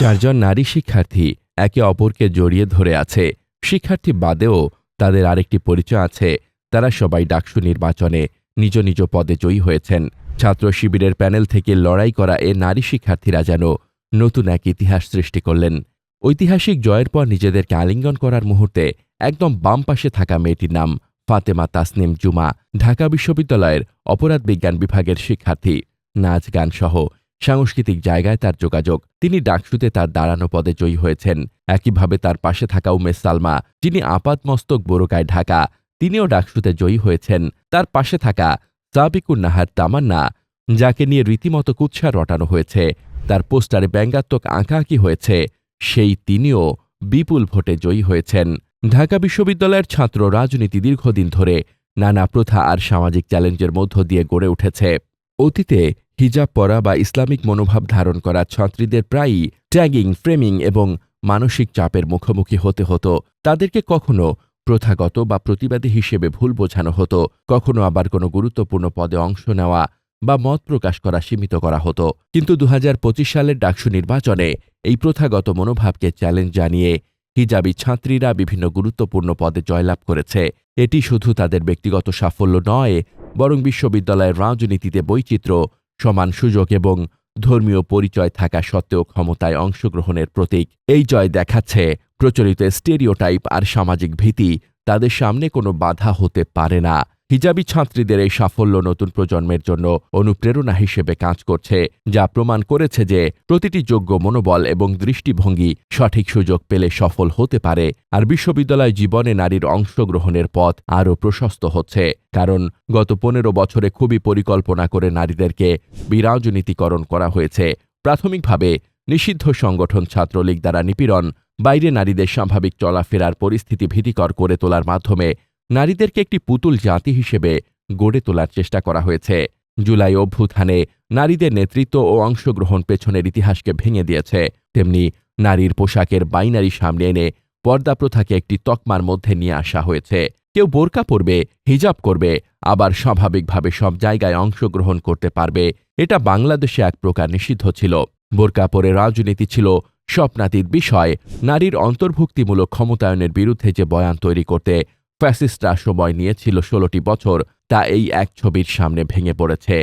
চারজন নারী শিক্ষার্থী একে অপরকে জড়িয়ে ধরে আছে। শিক্ষার্থী বাদেও তাদের আরেকটি পরিচয় আছে। তারা সবাই ডাকসু নির্বাচনে নিজ নিজ পদে জয়ী হয়েছেন। ছাত্র শিবিরের প্যানেল থেকে লড়াই করা এ নারী শিক্ষার্থীরা যেন নতুন এক ইতিহাস সৃষ্টি করলেন। ঐতিহাসিক জয়ের পর নিজেদেরকে আলিঙ্গন করার মুহূর্তে একদম বাম পাশে থাকা মেয়েটির নাম ফাতেমা তাসনিম জুমা, ঢাকা বিশ্ববিদ্যালয়ের অপরাধ বিজ্ঞান বিভাগের শিক্ষার্থী, নাচ গান সহ সাংস্কৃতিক জায়গায় তার যোগাযোগ। তিনি ডাকসুতে তার দাঁড়ানো পদে জয়ী হয়েছেন। একইভাবে তার পাশে থাকা উমেশ সালমা, যিনি আপাতমস্তক বোরকায় ঢাকা, তিনিও ডাকসুতে জয়ী হয়েছেন। তার পাশে থাকা সাবিকুন নাহার তামান্না, যাকে নিয়ে রীতিমতো কুৎসা রটানো হয়েছে। তার পোস্টারে ব্যঙ্গাত্মক আঁকাআঁকি হয়েছে। সেই তিনিও বিপুল ভোটে জয়ী হয়েছেন। ঢাকা বিশ্ববিদ্যালয়ের ছাত্র রাজনীতি দীর্ঘদিন ধরে নানা প্রথা আর সামাজিক চ্যালেঞ্জের মধ্য দিয়ে গড়ে উঠেছে। অতীতে হিজাব পরা বা ইসলামিক মনোভাব ধারণ করা ছাত্রীদের প্রায়ই ট্যাগিং ফ্রেমিং এবং মানসিক চাপের মুখোমুখি হতে হতো। তাদেরকে কখনো প্রথাগত বা প্রতিবাদী হিসেবে ভুল বোঝানো হতো। কখনো আবার কোনো গুরুত্বপূর্ণ পদে অংশ নেওয়া বা মত প্রকাশ করা সীমিত করা হতো। কিন্তু দু হাজার পঁচিশ সালের ডাকসু নির্বাচনে এই প্রথাগত মনোভাবকে চ্যালেঞ্জ জানিয়ে হিজাবি ছাত্রীরা বিভিন্ন গুরুত্বপূর্ণ পদে জয়লাভ করেছে। এটি শুধু তাদের ব্যক্তিগত সাফল্য নয়, বরং বিশ্ববিদ্যালয়ের রাজনীতিতে বৈচিত্র্য সমান সুযোগ এবং ধর্মীয় পরিচয় থাকা সত্ত্বেও ক্ষমতায় অংশগ্রহণের প্রতীক। এই জয় দেখাচ্ছে প্রচলিত স্টেরিওটাইপ আর সামাজিক ভীতি। তাদের সামনে কোনো বাধা হতে পারে না। হিজাবি ছাত্রীদের এই সাফল্য নতুন প্রজন্মের জন্য অনুপ্রেরণা হিসেবে কাজ করছে, যা প্রমাণ করেছে যে প্রতিটি যোগ্য মনোবল এবং দৃষ্টিভঙ্গি সঠিক সুযোগ পেলে সফল হতে পারে আর বিশ্ববিদ্যালয় জীবনে নারীর অংশগ্রহণের পথ আরও প্রশস্ত হচ্ছে। কারণ গত পনেরো বছরে খুবই পরিকল্পনা করে নারীদেরকে বিরাজনীতিকরণ করা হয়েছে। প্রাথমিকভাবে নিষিদ্ধ সংগঠন ছাত্রলীগ দ্বারা নিপীড়ন, বাইরে নারীদের স্বাভাবিক চলাফেরার পরিস্থিতি ভীতিকর করে তোলার মাধ্যমে নারীদেরকে একটি পুতুল জাতি হিসেবে গড়ে তোলার চেষ্টা করা হয়েছে। জুলাই অভ্যুত্থানে নারীদের নেতৃত্ব ও অংশগ্রহণ পেছনের ইতিহাসকে ভেঙে দিয়েছে। তেমনি নারীর পোশাকের বাইনারি সামনে এনে পর্দা প্রথাকে একটি তকমার মধ্যে নিয়ে আসা হয়েছে। কেউ বোরকা পরবে, হিজাব করবে, আবার স্বাভাবিকভাবে সব জায়গায় অংশগ্রহণ করতে পারবে। এটা বাংলাদেশে এক প্রকার নিষিদ্ধ ছিল। বোরকা পরে রাজনীতি ছিল। স্বপ্নাতীত বিষয়, নারীর অন্তর্ভুক্তিমূলক ক্ষমতায়নের বিরুদ্ধে যে বয়ান তৈরি করতে ফ্যাসিস্টরা সময় নিয়েছিল ষোলোটি বছর, তা এই এক ছবির সামনে ভেঙে পড়েছে।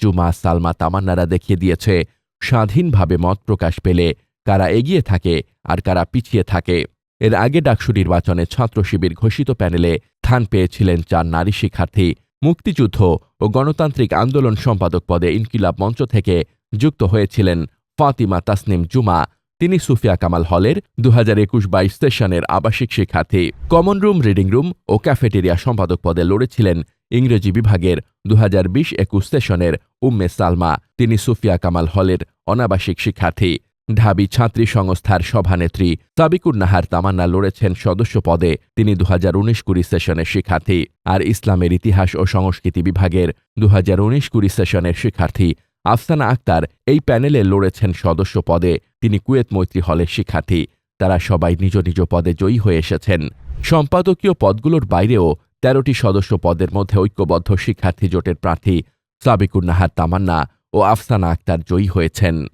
জুমা, সালমা, তামান্নারা দেখিয়ে দিয়েছে, স্বাধীনভাবে মত প্রকাশ পেলে কারা এগিয়ে থাকে আর কারা পিছিয়ে থাকে। এর আগে ডাকসু নির্বাচনে ছাত্র শিবির ঘোষিত প্যানেলে স্থান পেয়েছিলেন চার নারী শিক্ষার্থী। মুক্তিযুদ্ধ ও গণতান্ত্রিক আন্দোলন সম্পাদক পদে ইনকিলাব মঞ্চ থেকে যুক্ত হয়েছিলেন ফাতিমা তাসনিম জুমা। তিনি সুফিয়া কামাল হলের দু হাজার একুশ বাইশ সেশনের আবাসিক শিক্ষার্থী। কমন রুম, রিডিং রুম ও ক্যাফেটেরিয়া সম্পাদক পদে লড়েছিলেন ইংরেজি বিভাগের দু হাজার বিশ একুশ সেশনের উম্মে সালমা। তিনি সুফিয়া কামাল হলের অনাবাসিক শিক্ষার্থী। ঢাবি ছাত্রী সংস্থার সভানেত্রী সাবিকুর নাহার তামান্না লড়েছেন সদস্য পদে। তিনি দু হাজার উনিশ কুড়ি সেশনের শিক্ষার্থী। আর ইসলামের ইতিহাস ও সংস্কৃতি বিভাগের দু হাজার উনিশ কুড়ি সেশনের শিক্ষার্থী আফসানা আক্তার এই প্যানেলে লড়েছেন সদস্য পদে। তিনি কুয়েত মৈত্রী হলের শিক্ষার্থী। তারা সবাই নিজ নিজ পদে জয়ী হয়ে এসেছেন। সম্পাদকীয় পদগুলোর বাইরেও তেরোটি সদস্য পদের মধ্যে ঐক্যবদ্ধ শিক্ষার্থী জোটের প্রার্থী সাবিকুর নাহার তামান্না ও আফসানা আক্তার জয়ী হয়েছেন।